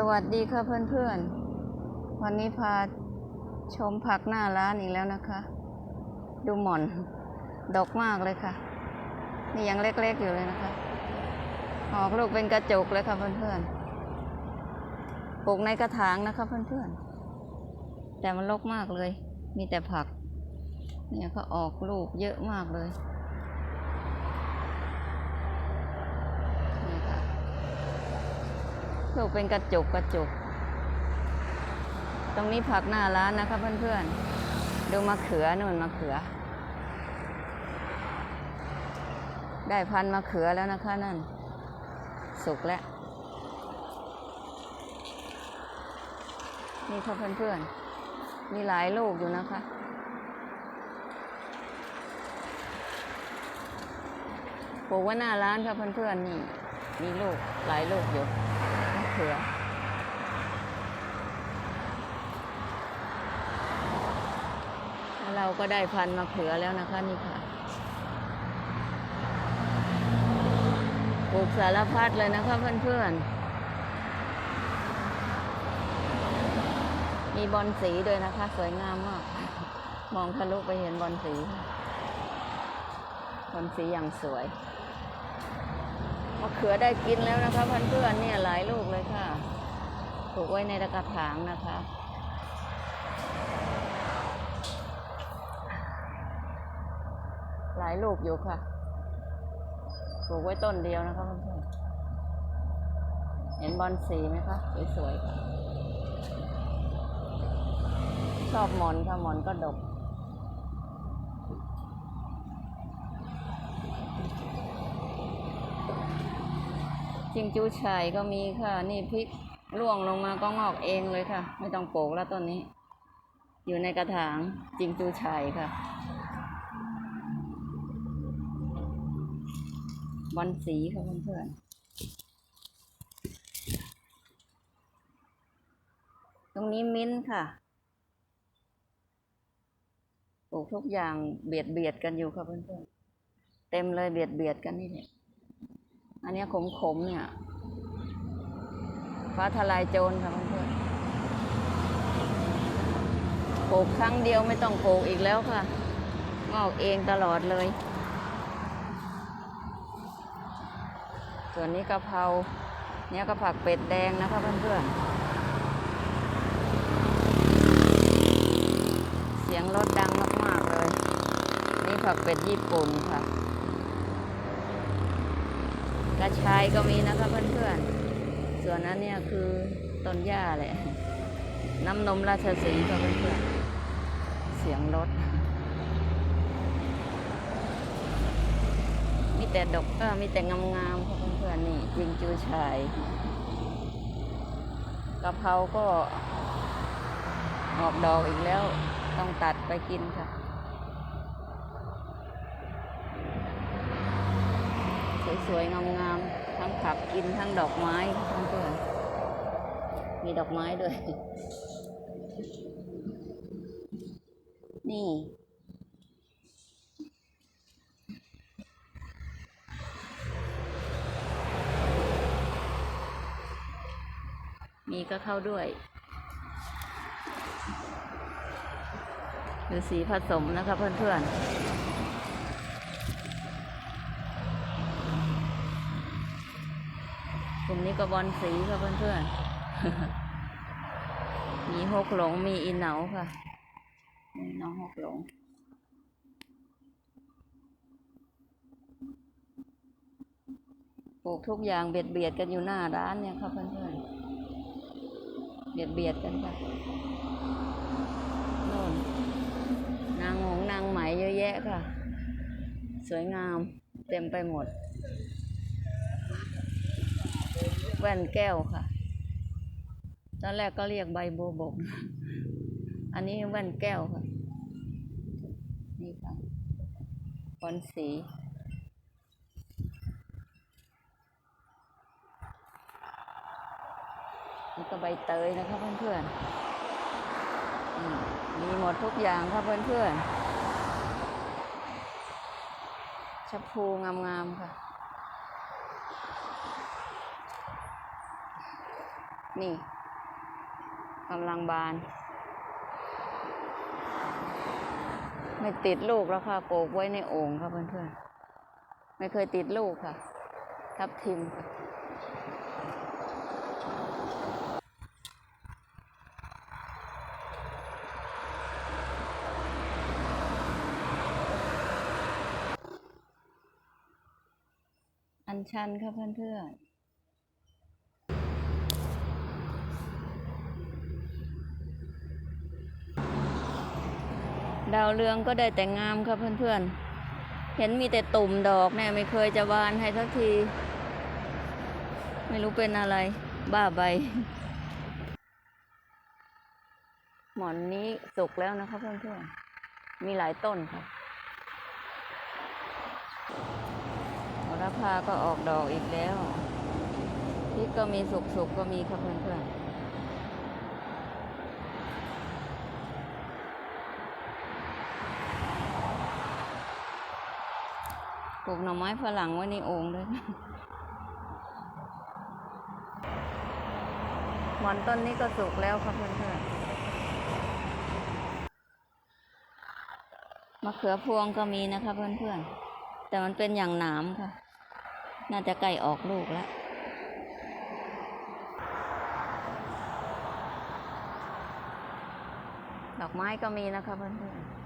สวัสดีค่ะเพื่อนๆ วันนี้พาชมผักหน้าร้านอีกแล้วนะคะ ดูหม่อน ดกมากเลยค่ะ นี่ยังเล็กๆอยู่เลยนะคะออกลูกเป็นกระจุกเลยค่ะเพื่อนๆ ปลูกในกระถางนะคะเพื่อนๆ แต่มันรกมากเลย มีแต่ผัก เนี่ยก็ออกลูกเยอะมากเลยนี่ค่ะ ลูกเป็นกระจุกกระจุก ตรงนี้ผักหน้าร้านนะคะเพื่อนๆ ดูมะเขือนู่นมะเขือ ได้พันมะเขือแล้วนะคะนั่น สุกแล้ว นี่ค่ะเพื่อนๆ มีหลายลูกอยู่นะคะปลูกไว้หน้าร้านค่ะเพื่อนๆนี่มีลูกหลายลูกอยู่ เขือเราก็ได้พันมะเขือแล้วนะคะนี่ค่ะปลูกสารพัดเลยนะคะเพื่อนๆ มีบอลสีด้วยนะคะ สวยงามมาก มองทะลุไปเห็นบอลสี บอลสีอย่างสวยะเขือได้กินแล้วนะคะเพื่อนๆเนี่ยหลายลูกเลยค่ะปลูกไว้ในกระถางนะคะ หลายลูกอยู่ค่ะปลูกไว้ต้นเดียวนะคะเพื่อนๆเห็นบอลสีไหมคะสวยๆค่ะชอบหมอนค่ะหมอนก็ดก จิ้งจูไฉ่ก็มีค่ะ นี่พริกร่วงลงมาก็งอกเองเลยค่ะ ไม่ต้องปลูกแล้วต้นนี้ อยู่ในกระถางจิ้งจูไฉ่ค่ะบอลสีค่ะเพื่อนๆ ตรงนี้มิ้นค่ะ ปลูกทุกอย่างเบียดเบียดกันอยู่ค่ะเพื่อนๆ เต็มเลยเบียดเบียดกันนี่เนี่ย อันนี้ขมๆเนี่ย ฟ้าทลายโจรค่ะเพื่อนๆปลูกครั้งเดียวไม่ต้องปลูกอีกแล้วค่ะ งอกเองตลอดเลย ส่วนนี้กะเพราเนี่ยก็ผักเป็ดแดงนะคะเพื่อนๆ เสียงรถดังมากๆเลย นี่ผักเป็ดญี่ปุ่นค่ะ กระชายก็มีนะคะเพื่อนๆ ส่วนนั้นเนี่ยคือต้นหญ้าแหละ น้ำนมราชสีค่ะเพื่อนๆ เสียงรถ มีแต่ดอกเออมีแต่งามๆค่ะเพื่อนๆ นี่จิงจูชายกะเพราก็ออกดอกอีกแล้วต้องตัดไปกินค่ะสวยๆงามๆ ทั้งผักกินทั้งดอกไม้ค่ะเพื่อนมีดอกไม้ด้วย นี่ มีก็เข้าด้วยหรือสีผสมนะคะเพื่อนๆ กลุ่มนี้ก็บอลสีค่ะเพื่อนๆ มีหกหลง มีอินเหนาค่ะ นี่น้องหกหลง ปลูกทุกอย่างเบียดเบียดกันอยู่หน้าร้านเนี่ยค่ะเพื่อนๆ เบียดเบียดกันค่ะโน่นนางหงนางไหมเยอะแยะค่ะ สวยงามเต็มไปหมด ว่นแก้วค่ะ ตอนแรกก็เรียกใบโบบก อันนี้แว่นแก้วค่ะ นี่ค่ะบอลสี นี่ก็ใบเตยนะคะเพื่อนๆอืมมีหมดทุกอย่างค่ะเพื่อนๆชะพูงามๆค่ะ นี่กำลังบาน ไม่ติดลูกแล้วค่ะปลูกไว้ในโอ่งค่ะเพื่อนๆ ไม่เคยติดลูกค่ะ ทับทิมค่ะอันชันค่ะเพื่อนๆ ดาวเรืองก็ได้แต่งามค่ะเพื่อนๆ เห็นมีแต่ตุ่มดอกเนี่ยไม่เคยจะบานให้สักที ไม่รู้เป็นอะไร บ้าใบ หมอนนี้สุกแล้วนะคะเพื่อนๆ มีหลายต้นค่ะโหระพาก็ออกดอกอีกแล้วพริกก็มีสุกๆก็มีครับเพื่อนๆ ปลูกหน่อไม้ฝรั่งไว้ในโอ่งด้วยหมอนต้นนี้ก็สุกแล้วครับเพื่อนๆมะเขือพวงก็มีนะคะเพื่อนๆ แต่มันเป็นอย่างหนามค่ะ น่าจะใกล้ออกลูกแล้วดอกไม้ก็มีนะคะเพื่อนๆ